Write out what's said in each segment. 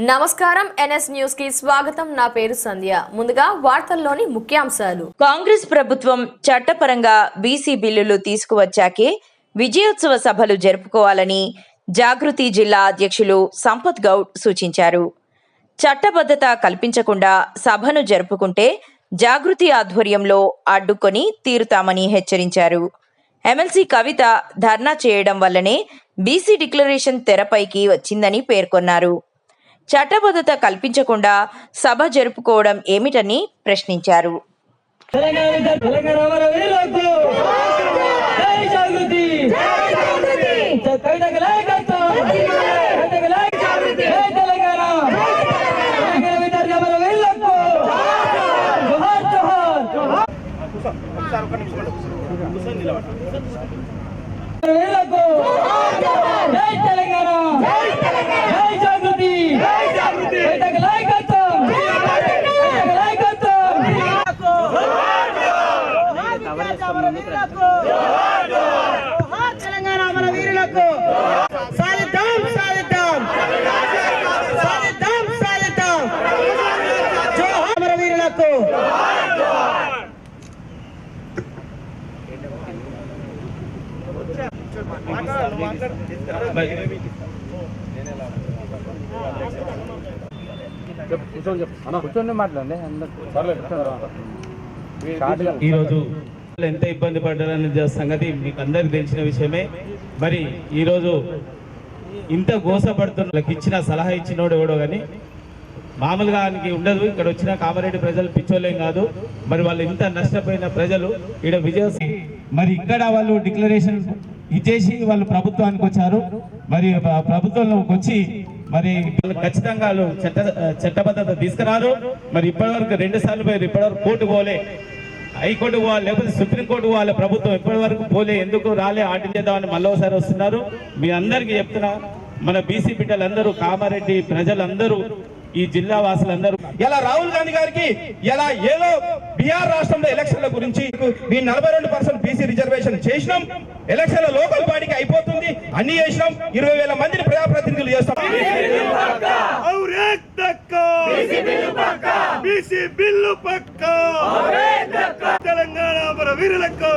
నమస్కారం ఎన్ఎస్ న్యూస్కి స్వాగతం. నా పేరు సంధ్య. ముందుగా వార్తల్లోని ముఖ్యాంశాలు. కాంగ్రెస్ ప్రభుత్వం చట్టపరంగా బీసీ బిల్లులు తీసుకువచ్చాకే విజయోత్సవ సభలు జరుపుకోవాలని జాగృతి జిల్లా అధ్యక్షులు సంపత్ గౌడ్ సూచించారు. చట్టబద్ధత కల్పించకుండా సభను జరుపుకుంటే జాగృతి ఆధ్వర్యంలో అడ్డుకొని తీరుతామని హెచ్చరించారు. ఎమ్మెల్సీ కవిత ధర్నా చేయడం వల్లనే బీసీ డిక్లరేషన్ తెరపైకి వచ్చిందని పేర్కొన్నారు. చట్టబద్ధత కల్పించకుండా సభ జరుపుకోవడం ఏమిటని ప్రశ్నించారు. తెలంగాణ విద్య- తెలంగాణ మన వీరులకు జై జాగృతి జై కవితకు నాయకత్వం కవితకు నాయకత్వం జై తెలంగాణ తెలంగాణ విద్యార్థి మన వీరులకు జోహార్ జోహార్ మన వీరులకు జై తెలంగాణ జై జాగృతి కవితకు నాయకత్వం కవితకు నాయకత్వం తెలంగాణ మన వీరులకు సాధిద్దాం సాధిద్దాం సాధిద్దాం సాధిద్దాం జోహార్ మన వీరులకు కూర్చొని మాట్లాడండి. ఈరోజు ఎంత ఇబ్బంది పడ్డారనే సంగతి మీకు అందరికి తెలిసిన విషయమే. మరి ఈరోజు ఇంత గోసపడుతున్న వాళ్ళకి ఇచ్చిన సలహా ఇచ్చినోడు ఎవడో కానీ మామూలుగా ఆయనకి ఉండదు. ఇక్కడ వచ్చిన కామారెడ్డి ప్రజలు పిచ్చోలేం కాదు. మరి వాళ్ళు ఇంత నష్టపోయిన ప్రజలు ఇక్కడ విజయ మరి ఇక్కడ వాళ్ళు డిక్లరేషన్ ఇచ్చేసి వాళ్ళు ప్రభుత్వానికి వచ్చారు. మరి ప్రభుత్వంలోకి వచ్చి మరి వాళ్ళు ఖచ్చితంగా చట్ట చట్టబద్ధత తీసుకురారు. మరి ఇప్పటివరకు రెండు సార్లు పోయారు. ఇప్పటివరకు కోర్టు పోలే. హైకోర్టు పోవాలి లేకపోతే సుప్రీంకోర్టు పోవాలి. ప్రభుత్వం ఇప్పటివరకు పోలే. ఎందుకు రాలే? ఆటి చేద్దామని మళ్ళీ వస్తున్నారు. మీ అందరికీ చెప్తున్నా. మన బీసీ బిడ్డలందరూ కామారెడ్డి ప్రజలందరూ ఈ జిల్లా వాసులందరూ. ఇలా రాహుల్ గాంధీ గారికి ఇలా ఏదో బీహార్ రాష్ట్రంలో ఎలక్షన్ల గురించి మీ నలభై రెండు పర్సెంట్ బీసీ రిజర్వేషన్ చేసినాం. ఎలక్షన్ల లోకల్ పార్టీకి అయిపోతుంది. అన్ని చేసినాం. ఇరవై వేల మందిని ప్రజాప్రతినిధులు చేస్తాం. బిల్లు పక్క తెలంగాణ మన వీరులకు.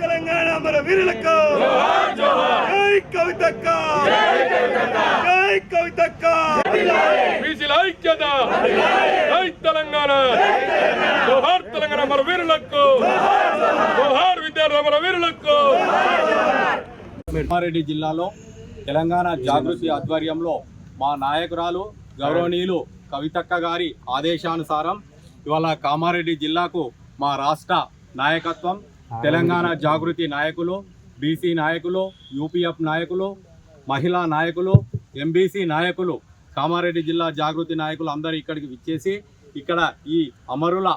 తెలంగాణ మన వీరులకు. కవితక్క! జై కవితక్క! బీసీల ఐక్యత! జై తెలంగాణ! జోహార్ తెలంగాణ మన వీరులకు! జోహార్ విద్యార్థి మన వీరులకు! కామారెడ్డి జిల్లాలో తెలంగాణ జాగృతి ఆధ్వర్యంలో మా నాయకురాలు గౌరవనీయులు కవితక్క గారి ఆదేశానుసారం ఇవాళ కామారెడ్డి జిల్లాకు మా రాష్ట్ర నాయకత్వం తెలంగాణ జాగృతి నాయకులు బీసీ నాయకులు యూపీఎఫ్ నాయకులు మహిళా నాయకులు ఎంబీసీ నాయకులు కామారెడ్డి జిల్లా జాగృతి నాయకులు అందరూ ఇక్కడికి విచ్చేసి ఇక్కడ ఈ అమరుల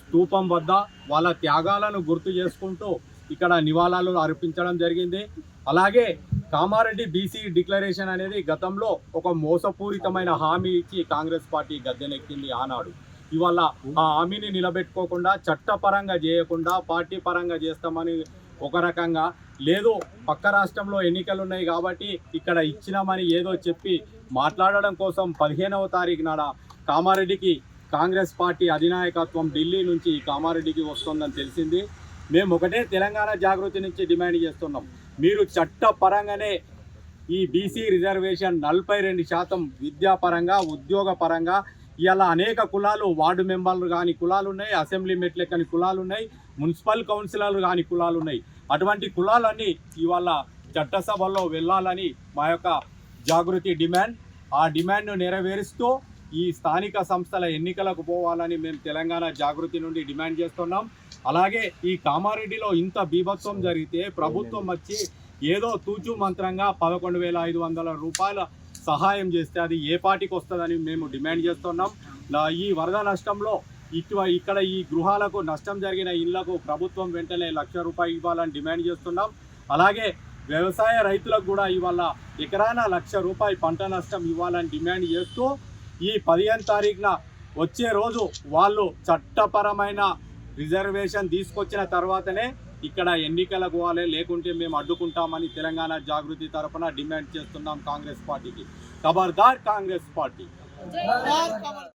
స్తూపం వద్ద వాళ్ళ త్యాగాలను గుర్తు చేసుకుంటూ ఇక్కడ నివాళాలు అర్పించడం జరిగింది. అలాగే కామారెడ్డి బీసీ డిక్లరేషన్ అనేది గతంలో ఒక మోసపూరితమైన హామీ ఇచ్చి కాంగ్రెస్ పార్టీ గద్దెనెక్కింది ఆనాడు. ఇవాళ ఆ హామీని నిలబెట్టుకోకుండా చట్టపరంగా చేయకుండా పార్టీ పరంగా చేస్తామని ఒక రకంగా లేదు పక్క రాష్ట్రంలో ఎన్నికలు ఉన్నాయి కాబట్టి ఇక్కడ ఇచ్చినామని ఏదో చెప్పి మాట్లాడడం కోసం పదిహేనవ తారీఖు నాడ కామారెడ్డికి కాంగ్రెస్ పార్టీ అధినాయకత్వం ఢిల్లీ నుంచి కామారెడ్డికి వస్తుందని తెలిసింది. మేము ఒకటే తెలంగాణ జాగృతి నుంచి డిమాండ్ చేస్తున్నాం. మీరు చట్టపరంగానే ఈ బీసీ రిజర్వేషన్ నలభై రెండు శాతం విద్యాపరంగా ఉద్యోగపరంగా ఇలా అనేక కులాలు వార్డు మెంబర్లు కానీ కులాలు ఉన్నాయి అసెంబ్లీ మెట్లెక్కని కులాలు ఉన్నాయి మున్సిపల్ కౌన్సిలర్లు కానీ కులాలు ఉన్నాయి. అటువంటి కులాలన్నీ ఇవాళ చట్టసభల్లో వెళ్ళాలని మా యొక్క జాగృతి డిమాండ్. ఆ డిమాండ్ను నెరవేరుస్తూ ఈ స్థానిక సంస్థల ఎన్నికలకు పోవాలని మేము తెలంగాణ జాగృతి నుండి డిమాండ్ చేస్తున్నాం. అలాగే ఈ కామారెడ్డిలో ఇంత బీభత్సం జరిగితే ప్రభుత్వం వచ్చి ఏదో తూచు మంత్రంగా పదకొండు వేల ఐదు వందల రూపాయల సహాయం చేస్తే అది ఏ పార్టీకి వస్తుందని మేము డిమాండ్ చేస్తున్నాం. ఈ వరద నష్టంలో ఇటు ఇక్కడ ఈ గృహాలకు నష్టం జరిగిన ఇళ్ళకు ప్రభుత్వం వెంటనే లక్ష రూపాయలు ఇవ్వాలని డిమాండ్ చేస్తున్నాం. అలాగే వ్యవసాయ రైతులకు కూడా ఇవాళ ఎకరాన లక్ష రూపాయి పంట నష్టం ఇవ్వాలని డిమాండ్ చేస్తూ ఈ పదిహేను తారీఖున వచ్చే రోజు వాళ్ళు చట్టపరమైన రిజర్వేషన్ తీసుకొచ్చిన తర్వాతనే ఇక్కడ ఎన్నికలకు పోవాలి లేకుంటే మేము అడ్డుకుంటామని తెలంగాణ జాగృతి తరఫున డిమాండ్ చేస్తున్నాం కాంగ్రెస్ పార్టీకి. ఖబర్దార్ కాంగ్రెస్ పార్టీ.